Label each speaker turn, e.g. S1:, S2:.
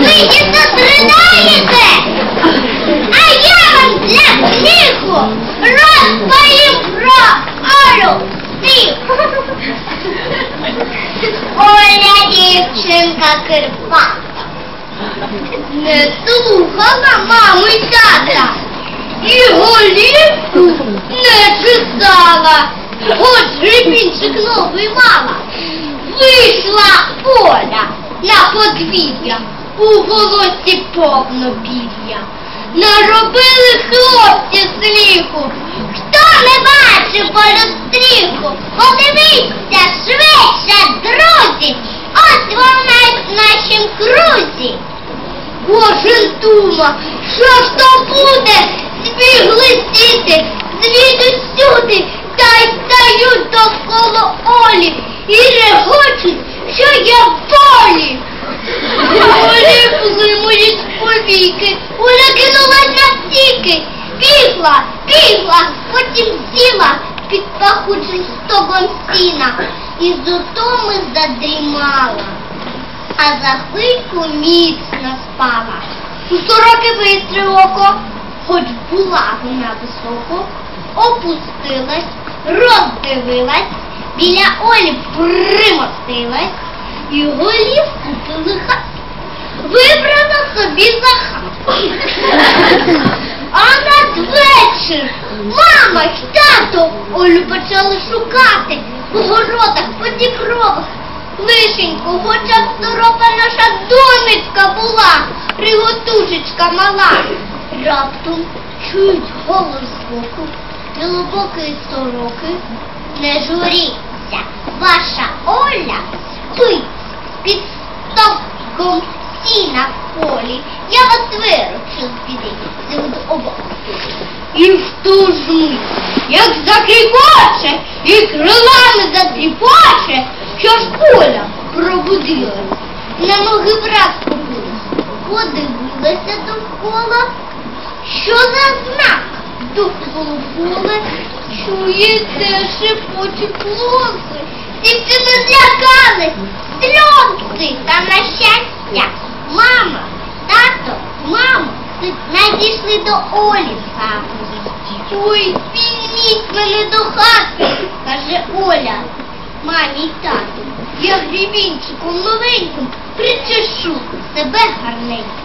S1: Ви тут ридаєте? А я вам для сміху розповім про Олю. Оля дівчинка кирпа. Не слухала маму й тата. І голівку не чесала. Хоч репінчик новий мала. Вийшла Оля на подвір'я, у голосі повно пір'я. Наробили хлопці сліху. Хто не бачив полюстріху, подивіться швидше, друзі, ось вона в нашім крузі. Кожен дума, що ж то буде, збігли сіти, звідти сюди, та й стають довкола Олі і регочуть, що я в полі. Олі блимують повіки, Оля кинулась на стіки, бігла, бігла, потім сіла під пахучим стогом сіна і з утоми задрімала а за хвильку міцно спала. У сороки бистре око, хоч була вона високо, опустилась, роздивилась, біля Олі примостилась і голівку пилиха вибрала собі за хату. А надвечір мама й тато Олю почали шукати у городах, по дібровах. Лишенько, хоча б здорова наша донечка була, приготушечка мала. Раптом чують голос збоку, глибокої сороки. Не журіться, ваша Оля спить під стовком сіна в полі. Я вас виручу з біди, з обох. І в ту ж мить, як закріпоче і крилами затріпоче, що ж поля пробудилась, на ноги враз побилась, подивилася довкола, що за знак? Довкола поле, чуєте, шепочуть плоси, тільки не злякались, сльози, та на щастя, мама, тато, мамо, надійшли до Олі самої. Ой, візьміть мене до хати, каже Оля, мамі й тату. Я грібінчиком новеньким причешу себе гарненько.